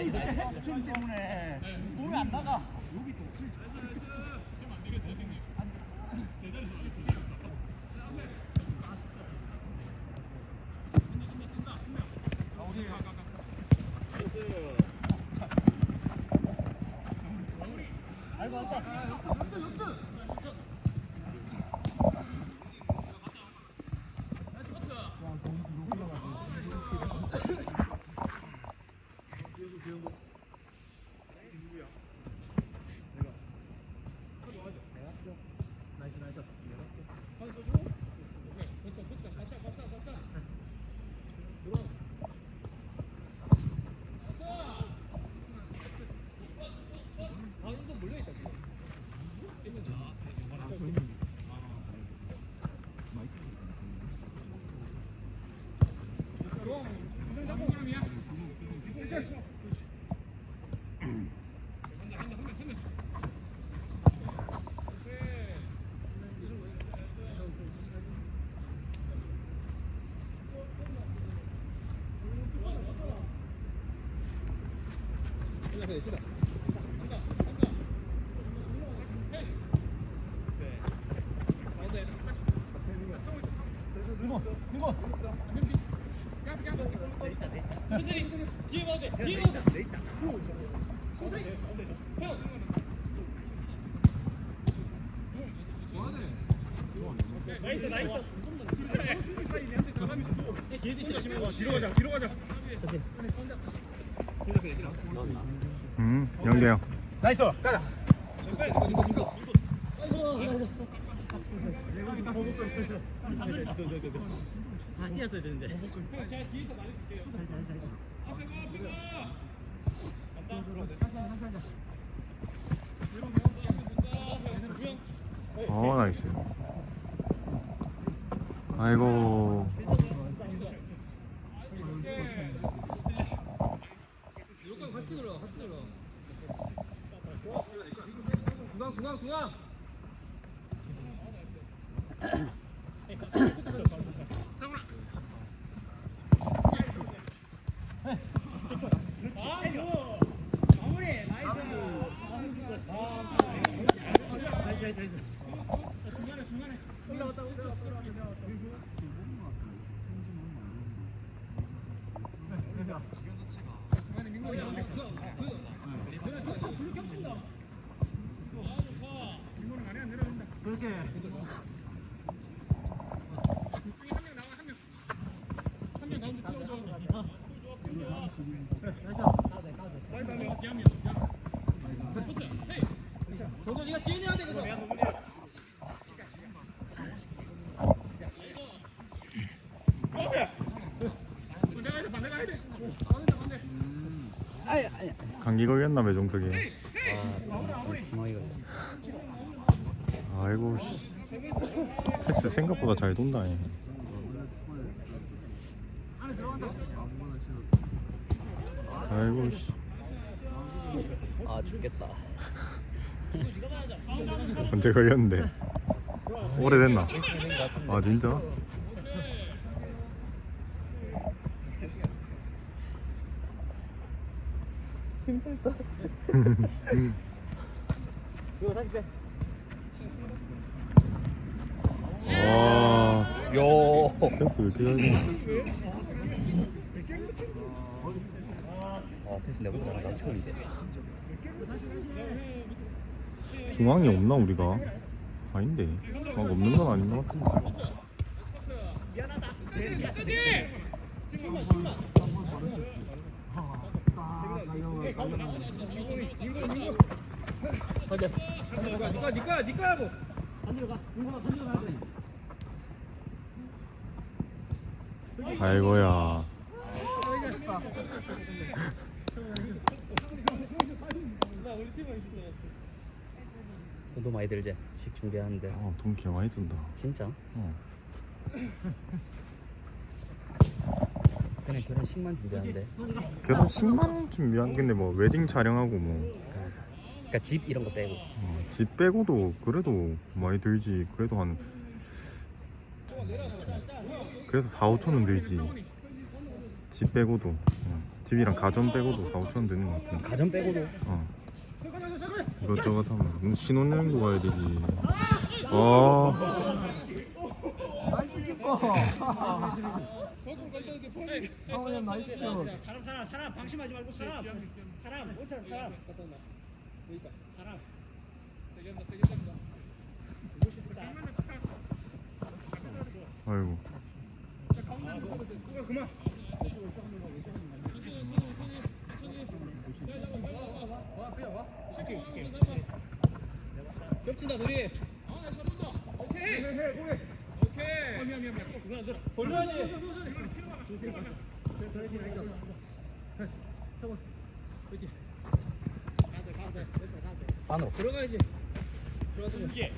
햄스트링 때문에 몸이 안 나가. 여기 또 없지. 아이고 아빠. you. 이거 이거. 뒤로 가자 뒤로 가자 음, 영대형. 나이스. 가자. 아, 뛰었어야 되는데. 어, 나이스. 아이고. 중앙 중앙 중앙 그렇게. 한명 가운데 치워줘 정도 네가 감기 걸렸나 봐, 종석이. 아이고, 씨. 패스 생각보다 잘 돈다. 얘. 아이고, 씨. 아 죽겠다. 언제 걸렸는데? 오래됐나? 아, 진짜? 와, 요. 패스 왜 아 패스 내보다 잘한다. 처음인데. 중앙이 없나 우리가? 아닌데 막 없는 건 아닌 것 같은데 니가 니가 니가 하고 반대로 가. 민구가 반대로 가야 돼. 아이고야 돈도 많이 들지. 식 준비하는데. 어, 돈개 많이 든다 진짜? 어. 그냥 결혼식만 준비하는데. 결혼식만 원 준비한 근데 뭐 웨딩 촬영하고 뭐 그러니까 집 이런 거 빼고. 어, 집 빼고도 그래도 많이 들지 그래도 한 그래도 4, 5천은 들지 집 빼고도 어, 집 TV랑 가전 빼고도 4, 5천 원 되는 것 같은데 가전 빼고도 어 이것저것 하면 음, 신혼여행도 가야 되지 아. 어, 나이스. 사람 사람 사람 방심하지 말고 사람 사람 못처럼 사람 사람 세게 한다 세게 한다 아이고 겹친다 둘이 오케이 오케이 미안 미안 미안 그거 안 들어 돌려야지. 안으로 들어가야지 들어가서. 이게.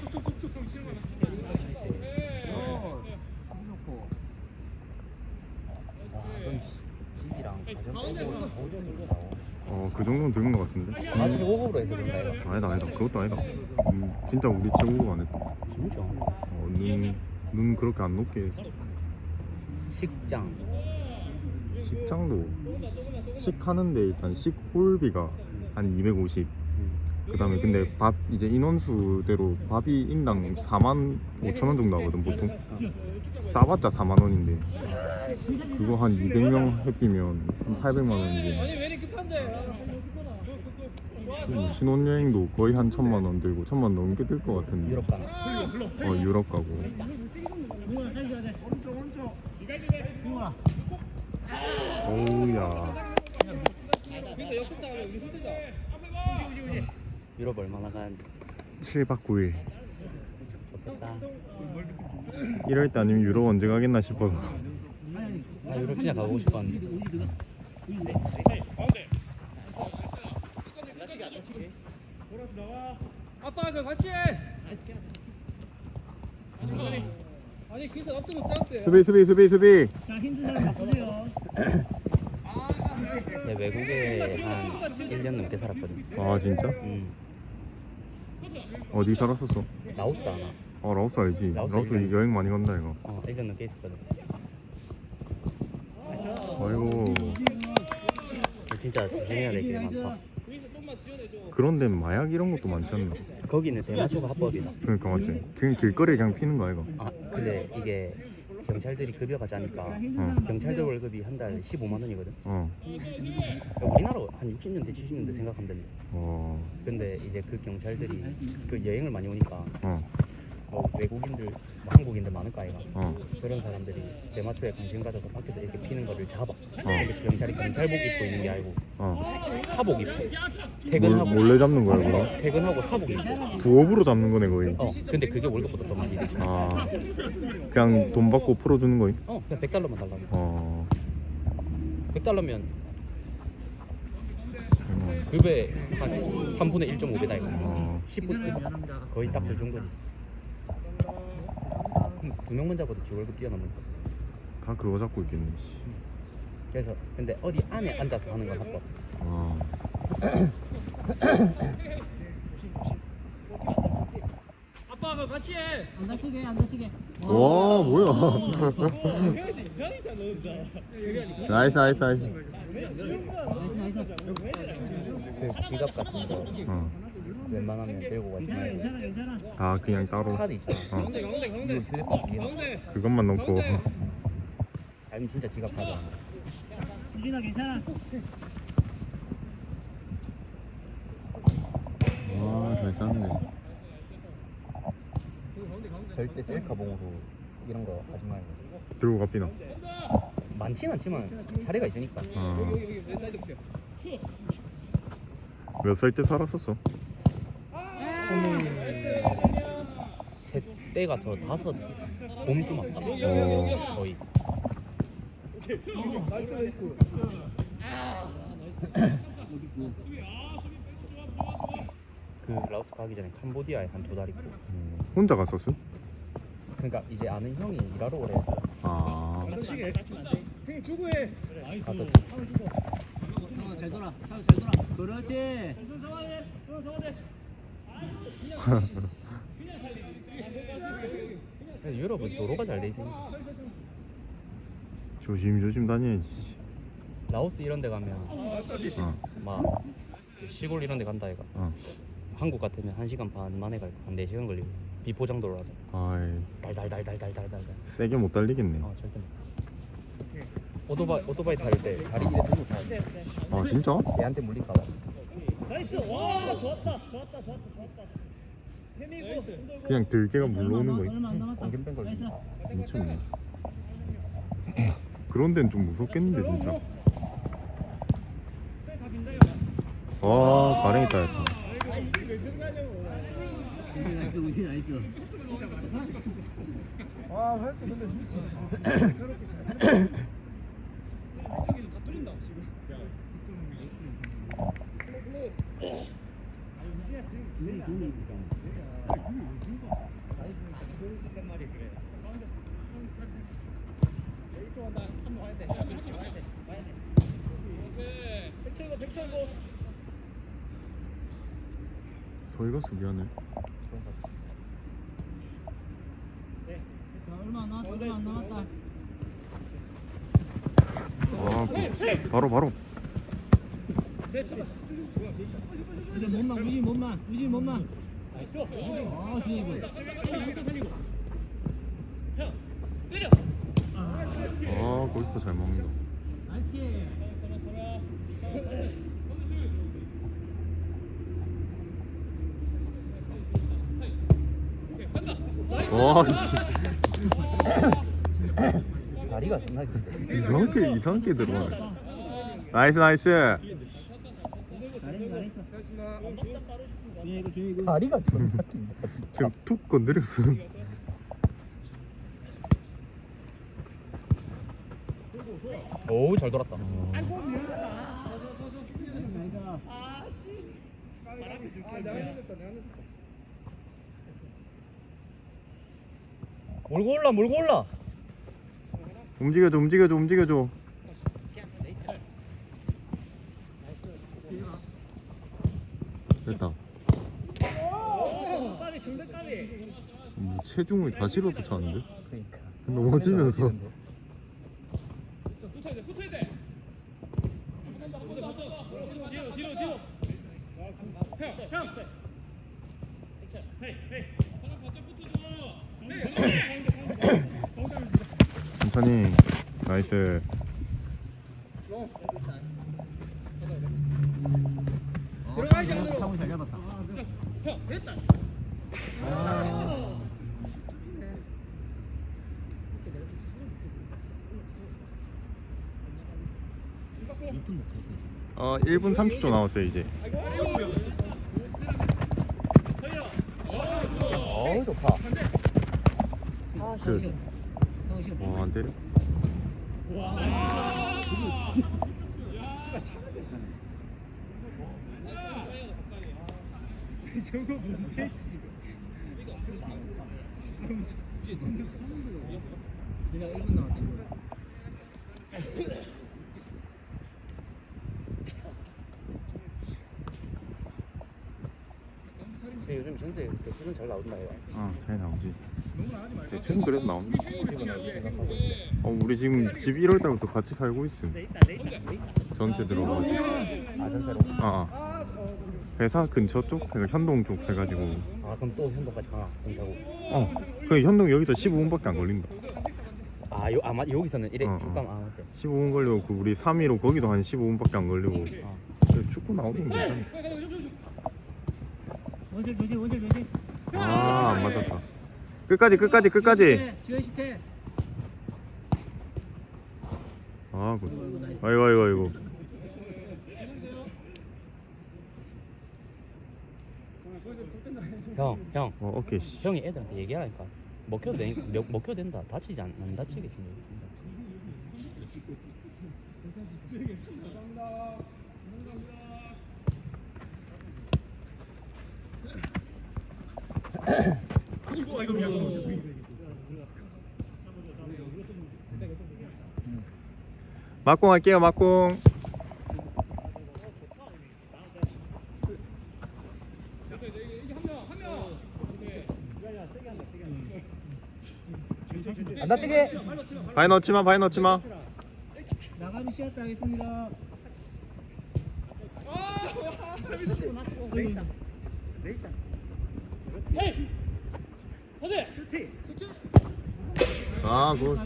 툭툭툭툭 치는 거야 어, 참 좋고. 와 그럼 씨, 집이랑 가전 빼고 5점 정도 나와 어 그 정도는 되는 것 같은데? 아 저게 5급으로 해서 그런가 이거 아니다 아니다. 그것도 아니다. 음, 진짜 우리 최고가 안 했다. 진짜? 어, 눈, 눈 그렇게 안 높게 해서 식장. 식장도 식하는데 일단 식홀비가 한 250. 그 다음에 근데 밥 이제 인원수대로 밥이 인당 4만 5천 원 정도 하거든 보통. 싸봤자 4만 원인데 그거 한 200명 해피면 한 800만 원이고 아니 왜 이렇게 급한데 음, 신혼여행도 거의 한 천만 원 들고 천만 넘게 들 것 같은데. 유럽 가나 어 유럽 가고. 오우야. 그러니까 역습 당하면 우리 손대자 우지 우지 우지 유럽 얼마나 가는지 7박 9일. 좋겠다 이럴 때 아니면 유럽 언제 가겠나 싶어서. 아 유럽 진짜 가고 싶었는데 아빠 그 같이 해 아니 기사 앞뒤로 짰대 수비 수비 수비 수비. 자, 힌트 사람 바꾸세요. 내 외국에 한 1년 넘게 살았거든 아 진짜? 음 어디 살았었어? 라오스 하나 아 라오스 알지. 라오스 라오스 알지. 여행 많이 간다 이거. 어 1년 넘게 있었거든 아이고 진짜 조심해야 될 게 많다 그런 데는 마약 이런 것도 많지 않나? 거기는 대마초가 합법이다 그러니까 맞지. 그냥 길거리에 그냥 피는 거 아이가? 아 근데 이게 경찰들이 급여가 짜니까 어. 경찰들 월급이 한 달 15만 원이거든 어. 우리나라 한 60년대 70년대 생각하면 된다 어. 근데 이제 그 경찰들이 그 여행을 많이 오니까 어. 뭐 외국인들 뭐 한국인들 많을 거 아이가 어. 그런 사람들이 대마초에 관심 가져서 밖에서 이렇게 피는 거를 잡아 근데 경찰이 경찰복 입고 있는 게 아니고 어. 사복 입고 몰, 퇴근하고 몰래 잡는 거야 그럼? 퇴근하고 사복 입고 부업으로 잡는 거네 거의. 어 근데 그게 월급보다 더 많이 되지 아. 그냥 돈 받고 풀어주는 거임? 어 그냥 100달러만 달라고 어. 100달러면 젊어. 급의 한 3분의 1.5배다 이거 어. 10분 거의 딱 그 정도니 두 명만 잡아도 지 월급 뛰어넘는 거 다 그거 잡고 있겠네. 씨. 그래서 근데 어디 안에 앉아서 하는 건 합법 아. 아빠 그 같이 해 안 다치게, 안 다치게. 와 뭐야? 이상이잖아 너 나이스 나이스 나이스. 그 지갑 같은 거 어. 웬만하면 들고 가지 괜찮아, 말고 괜찮아, 괜찮아. 다 그냥 따로. 카드 있잖아 어. 이거 휴대폰 뒤에 가운데 그것만 넣고. 아니면 진짜 지갑 가져 유진아, 괜찮아. 와잘 쌌네. 절대 셀카봉으로 이런 거 하지 말고 들고 갑니다. 많진 않지만 사례가 있으니까 어. 여기 여기 내 사이드 볼게요 몇살 때 살았었어? 셋때 가서 다섯 봄쯤 왔다 어. 거의 그 라오스 가기 전에 캄보디아에 한 두 달 있고 혼자 갔었어? 그러니까 이제 아는 형이 일하러 오래 해서 아. 형 주고 해 가서 어, 잘 돌아. 잘, 잘 돌아. 그렇지. 유럽은 도로가 잘 돼 있으니까. 조심 조심 다녀야지. 라오스 이런 데 가면 어, 막그 시골 이런 데 간다 얘가. 어. 한국 같으면 1시간 반 만에 갈거 한 4시간 걸리고. 비포장도로 와서. 아이. 달달달달달달달달. 세게 못 달리겠네. 어 절대 못 오토바이 오토바이 탈 때 다리 이래 들고 타야 돼. 아 진짜? 얘한테 물릴까 봐. 나이스! 와 좋았다 좋았다 좋았다 좋았다 그냥 들개가 물러오는 거야. 나이스 미쳤네. 그런 데는 좀 무섭겠는데 진짜. 와 가랭이 따였다. 나이스 우시 나이스 와 근데 이쪽에서 다 뚫린다 지금 저희가 수비하네. 얼마 안 남았다 얼마 안 남았다 아 그, 바로 바로. 몸만 우지 몸만. 몸만 아 뒤에 이거 아 골키퍼 잘 먹는다. 나이스 킥. 와 씨. 다리가 존나 긴데 이상하게 이상하게 들어가네. 나이스 나이스. 다리가 진짜 지금 툭 건드렸어. 오우 잘 돌았다 몰고 올라 몰고 올라 움직여줘 움직여줘 움직여줘. 됐다. 까비 정대 까비 뭐 체중을 다 실어서 차는데? 그러니까 넘어지면서. 붙어야 돼 붙어야 돼 뒤로 뒤로 뒤로 형 형 헤이 헤이 사람 같이 붙어줘 천천히. 나이스. 들어가야지 안으로 상우 잘 잡았다. 형 됐다. 못했어 지금. 어 1분 30초 남았어요 이제. 어우 좋다. 그, 상우 시간 어, 안 때려? 저거 무슨 케이스 내가 1분 남았다 1분. 근데 요즘 전세 대출은 잘 나온다 얘가 어잘 나오지. 대충 그래도 나온다. 지금 알고 생각하고 있는데. 어 우리 지금 집 1월 달부터 같이 살고 있음. 전세 들어가가지고. 아 전세로? 아, 아. 회사 근처 쪽, 그러니까 현동 쪽 해가지고. 아 그럼 또 현동까지 가 공사고 어, 그 현동 여기서 15분밖에 안 걸린다. 아 요, 아마 여기서는 이래 어, 축감 아 맞지 15분 걸리고 그 우리 3위로 거기도 한 15분밖에 안 걸리고. 아. 그 축구 나오긴 괜찮네. 원실 조심 원실 조심 아, 안 맞았다. 끝까지, 끝까지, 끝까지. 주현 시태 아, 굿. 아이고, 아이고, 아이고. 형, 형, 어, 오케이. 씨. 형이 애들한테 얘기하라니까. 먹혀도 되, 먹- 먹혀도 된다. 다치지 않, 안 다치게 준다. 막공 할게요, 막공. 안 다치게. 바이 넣지마 바이 넣지마. 나가미 씨앗 하겠습니다. 아 굿.